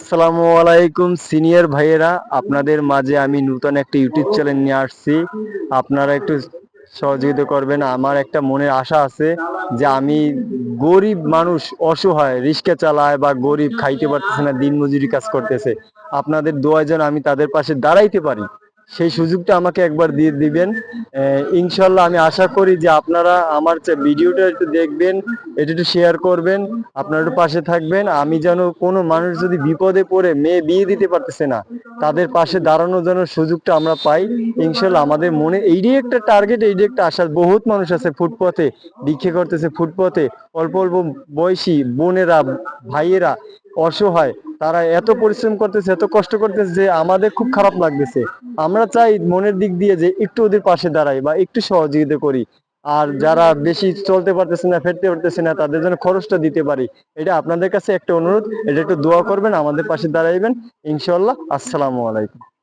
আসসালামু আলাইকুম, সিনিয়র ভাইয়েরা। আপনাদের মাঝে আমি নতুন একটা ইউটিউব চ্যানেল নিয়ে আসছি। আপনারা একটু সহযোগিতা করবেন। আমার একটা মনের আশা আছে যে আমি গরিব মানুষ, অসহায়, রিক্সা চালায় বা গরিব, খাইতে পারতেছে না দিন মজুরি কাজ করতেছে। আপনাদের দোয়া যেন আমি তাদের পাশে দাঁড়াইতে পারি। সেই সুযোগটা আমাকে একবার দিয়ে দিবেন। ইনশাল্লাহ আমি আশা করি যে আপনারা আমার ভিডিওটা একটু দেখবেন, এটা একটু শেয়ার করবেন, আপনারা একটু পাশে থাকবেন। আমি যেন কোনো মানুষ যদি বিপদে পড়ে মেয়ে বিয়ে দিতে পারতেছে না, তাদের পাশে দাঁড়ানোর জন্য সুযোগটা আমরা পাই। ইনশাল্লাহ আমাদের মনে এইটাই একটা টার্গেট এইটাই একটা আশা বহুত মানুষ আছে ফুটপথে ভিক্ষে করতেছে ফুটপথে অল্প অল্প বয়সী বোনেরা, ভাইয়েরা অসহায় তারা এত পরিশ্রম করতেছে, এত কষ্ট করতেছে যে আমাদের খুব খারাপ লাগতেছে। আমরা চাই মনের দিক দিয়ে যে একটু ওদের পাশে দাঁড়াই বা একটু সহযোগিতা করি। আর যারা বেশি চলতে পারতেছে না, ফেরতে পারতেছে না, তাদের জন্য খরচটা দিতে পারি। এটা আপনাদের কাছে একটা অনুরোধ, এটা একটু দোয়া করবেন, আমাদের পাশে দাঁড়াইবেন। ইনশাল্লাহ আসসালামু আলাইকুম।